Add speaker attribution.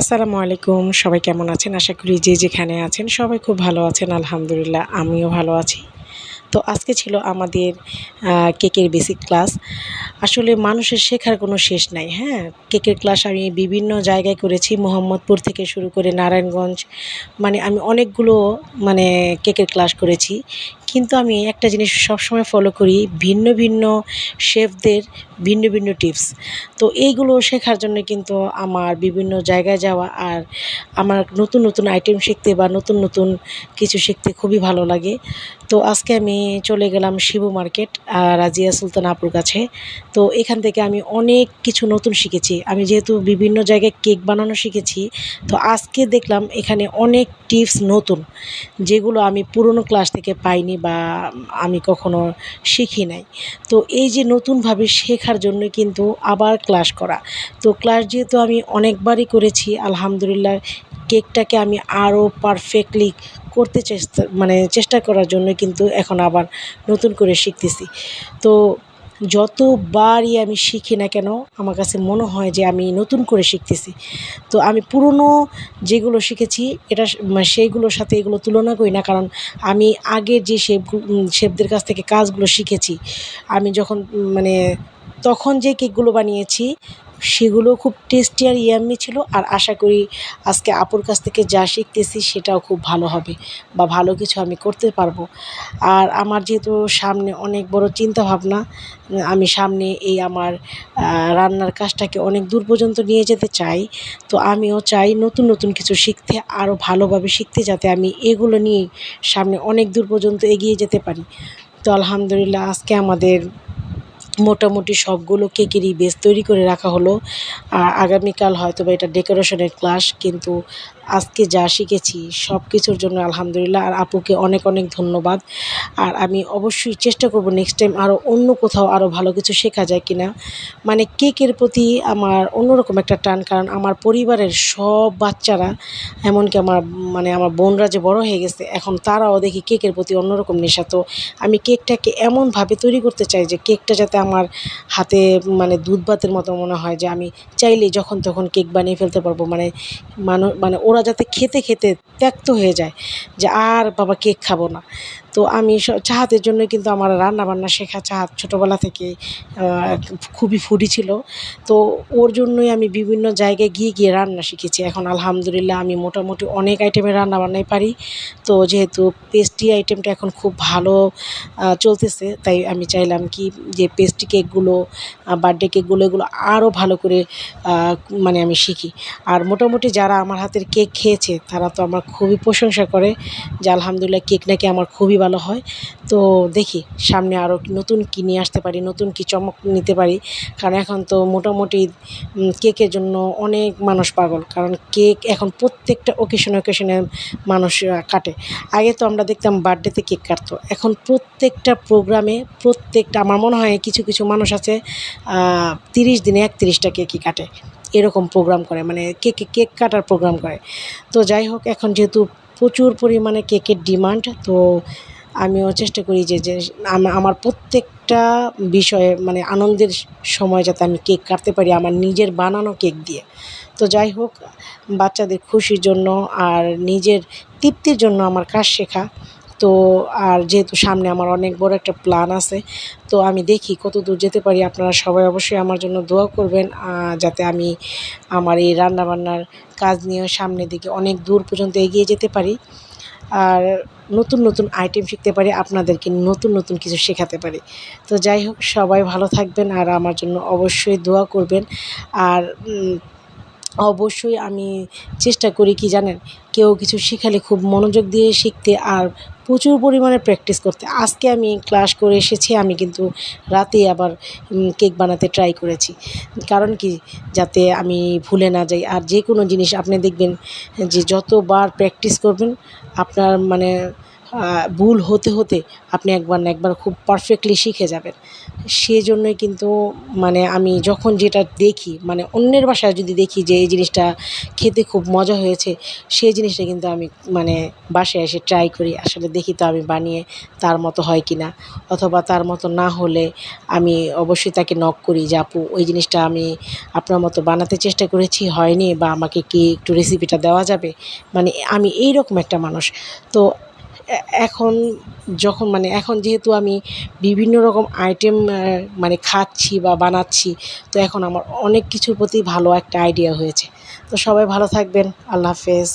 Speaker 1: আসসালামু আলাইকুম, সবাই কেমন আছেন? আশা করি যে যেখানে আছেন সবাই খুব ভালো আছেন, আলহামদুলিল্লাহ আমিও ভালো আছি। তো আজকে ছিল আমাদের কেকের বেসিক ক্লাস আসলে মানুষের শেখার কোনো শেষ নাই হ্যাঁ? কেকের ক্লাস আমি বিভিন্ন জায়গায় করেছি, মোহাম্মদপুর থেকে শুরু করে নারায়ণগঞ্জ। মানে আমি অনেকগুলো মানে কেকের ক্লাস করেছি। কিন্তু আমি একটা জিনিস সবসময় ফলো করি, ভিন্ন ভিন্ন শেফদের ভিন্ন ভিন্ন টিপস তো এইগুলো শেখার জন্য কিন্তু আমার বিভিন্ন জায়গায় যাওয়া আর আমার নতুন নতুন আইটেম শিখতে বা নতুন নতুন কিছু শিখতে খুবই ভালো লাগে। তো আজকে আমি চলে গেলাম শিবু মার্কেট রাজিয়া সুলতান আপুর কাছে। তো এখান থেকে আমি অনেক কিছু নতুন শিখেছি। আমি যেহেতু বিভিন্ন জায়গায় কেক বানানো শিখেছি, তো আজকে দেখলাম এখানে অনেক টিপস নতুন, যেগুলো আমি পুরনো ক্লাস থেকে পাইনি বা আমি কখনো শিখি নাই। তো এই যে নতুনভাবে শেখার জন্য কিন্তু আবার ক্লাস করা। তো ক্লাস যেহেতু আমি অনেকবারই করেছি, আলহামদুলিল্লাহ কেকটাকে আমি আরও পারফেক্টলি করতে চেষ্টা মানে চেষ্টা করার জন্য কিন্তু এখন আবার নতুন করে শিখতেছি। তো যতবারই আমি শিখি না কেন, আমার কাছে মনে হয় যে আমি নতুন করে শিখতেছি। তো আমি পুরনো যেগুলো শিখেছি, এটা মানে সেইগুলোর সাথে এগুলো তুলনা করি না, কারণ আমি আগে যে শেপ শেপদের কাছ থেকে কাজগুলো শিখেছি, আমি যখন মানে তখন যে কেকগুলো বানিয়েছি সেগুলো খুব টেস্টি আর ইয়াম্মি ছিল আর আশা করি আজকে আপুর কাছ থেকে যা শিখতেছি সেটাও খুব ভালো হবে বা ভালো কিছু আমি করতে পারব। আর আমার যেহেতু সামনে অনেক বড় চিন্তা ভাবনা আমি সামনে এই আমার রান্নার কাজটাকে অনেক দূর পর্যন্ত নিয়ে যেতে চাই, তো আমিও চাই নতুন নতুন কিছু শিখতে, আরও ভালোভাবে শিখতে যাতে আমি এগুলো নিয়েই সামনে অনেক দূর পর্যন্ত এগিয়ে যেতে পারি। তো আলহামদুলিল্লাহ আজকে আমাদের মোটামুটি সবগুলো কেকেরই বেস তৈরি করে রাখা হলো। আর আগামীকাল হয়তো বা এটা ডেকোরেশনের ক্লাস কিন্তু আজকে যা শিখেছি সব কিছুর জন্য আলহামদুলিল্লাহ। আর আপুকে অনেক অনেক ধন্যবাদ। আর আমি অবশ্যই চেষ্টা করব নেক্সট টাইম আরও অন্য কোথাও আরও ভালো কিছু শেখা যায় কিনা। মানে কেকের প্রতি আমার অন্যরকম একটা টান, কারণ আমার পরিবারের সব বাচ্চারা, এমনকি আমার মানে আমার বোনরা যে বড় হয়ে গেছে, এখন তারাও দেখি কেকের প্রতি অন্যরকম নেশা। তো আমি কেকটাকে এমনভাবে তৈরি করতে চাই যে কেকটা যাতে আমার হাতে মানে দুধ ভাতের মতো মনে হয় যে আমি চাইলে যখন তখন কেক বানিয়ে ফেলতে পারব। মানে মানু মানে ওরা যাতে খেতে খেতে ত্যক্ত হয়ে যায় যে আর বাবা কেক খাব না। তো আমি চাহাতের জন্য কিন্তু আমার রান্না বান্না শেখা চাহাত ছোটোবেলা থেকে খুবই ফুডি ছিল। তো ওর জন্যই আমি বিভিন্ন জায়গায় গিয়ে গিয়ে রান্না শিখেছি। এখন আলহামদুলিল্লাহ আমি মোটামুটি অনেক আইটেমের রান্না বান্নাই পারি। তো যেহেতু পেস্ট্রি আইটেমটা এখন খুব ভালো চলতেছে, তাই আমি চাইলাম কি যে পেস্ট্রি কেকগুলো বার্থডে কেকগুলো এগুলো আরও ভালো করে মানে আমি শিখি। আর মোটামুটি যারা আমার হাতের কেক খেয়েছে, তারা তো আমার খুবই প্রশংসা করে যে আলহামদুলিল্লাহ কেক নাকি আমার খুবই ভালো হয়। তো দেখি, সামনে আরও নতুন কী নিয়ে আসতে পারি, নতুন কী চমক নিতে পারি। কারণ এখন তো মোটামুটি কেকের জন্য অনেক মানুষ পাগল। কারণ কেক এখন প্রত্যেকটা ওকেশনে ওকেশনে মানুষ কাটে। আগে তো আমরা দেখতাম বার্থডেতে কেক কাটতো। এখন প্রত্যেকটা প্রোগ্রামে প্রত্যেকটা, আমার মনে হয় কিছু কিছু মানুষ আছে তিরিশ দিনে একত্রিশটা কেকই কাটে। এরকম প্রোগ্রাম করে মানে কেক কেক কাটার প্রোগ্রাম করে। তো যাই হোক, এখন যেহেতু প্রচুর পরিমাণে কেকের ডিমান্ড তো আমিও চেষ্টা করি যে যে আমার প্রত্যেকটা বিষয়ে মানে আনন্দের সময় যাতে আমি কেক কাটতে পারি আমার নিজের বানানো কেক দিয়ে। তো যাই হোক, বাচ্চাদের খুশির জন্য আর নিজের তৃপ্তির জন্য আমার কাজ শেখা। তো আর যেহেতু সামনে আমার অনেক বড় একটা প্ল্যান আছে, তো আমি দেখি কত দূর যেতে পারি। আপনারা সবাই অবশ্যই আমার জন্য দোয়া করবেন যাতে আমি আমার এই রান্নাবান্নার কাজ নিয়ে সামনের দিকে অনেক দূর পর্যন্ত এগিয়ে যেতে পারি। আর নতুন নতুন আইটেম শিখতে পারি, আপনাদেরকে নতুন নতুন কিছু শেখাতে পারি। তো যাই হোক, সবাই ভালো থাকবেন আর আমার জন্য অবশ্যই দোয়া করবেন। আর অবশ্যই আমি চেষ্টা করি, কি জানেন? কেউ কিছু শেখালে খুব মনোযোগ দিয়ে শিখতে আর প্রচুর পরিমাণে প্র্যাকটিস করতে। আজকে আমি ক্লাস করে এসেছি, আমি কিন্তু রাতে আবার কেক বানাতে ট্রাই করেছি। কারণ কি? যাতে আমি ভুলে না যাই। আর যে কোনো জিনিস আপনি দেখবেন যে যতবার প্র্যাকটিস করবেন, আপনার মানে ভুল হতে হতে আপনি একবার না একবার খুব পারফেক্টলি শিখে যাবেন। সেজন্যই কিন্তু মানে আমি যখন যেটা দেখি মানে অন্যের বাসায় যদি দেখি যে এই জিনিসটা খেতে খুব মজা হয়েছে, সেই জিনিসটা কিন্তু আমি মানে বাসায় এসে ট্রাই করি। আসলে দেখি তো আমি বানিয়ে তার মতো হয় কি না অথবা তার মতো না হলে আমি অবশ্যই তাকে নক করি যে, আপু, ওই জিনিসটা আমি আপনার মতো বানাতে চেষ্টা করেছি, হয়নি বা আমাকে কি একটু রেসিপিটা দেওয়া যাবে? মানে আমি এই রকম একটা মানুষ। তো এখন যখন মানে এখন যেহেতু আমি বিভিন্ন রকম আইটেম মানে খাচ্ছি বা বানাচ্ছি, তো এখন আমার অনেক কিছুর প্রতি ভালো একটা আইডিয়া হয়েছে। তো সবাই ভালো থাকবেন। আল্লাহ হাফেজ।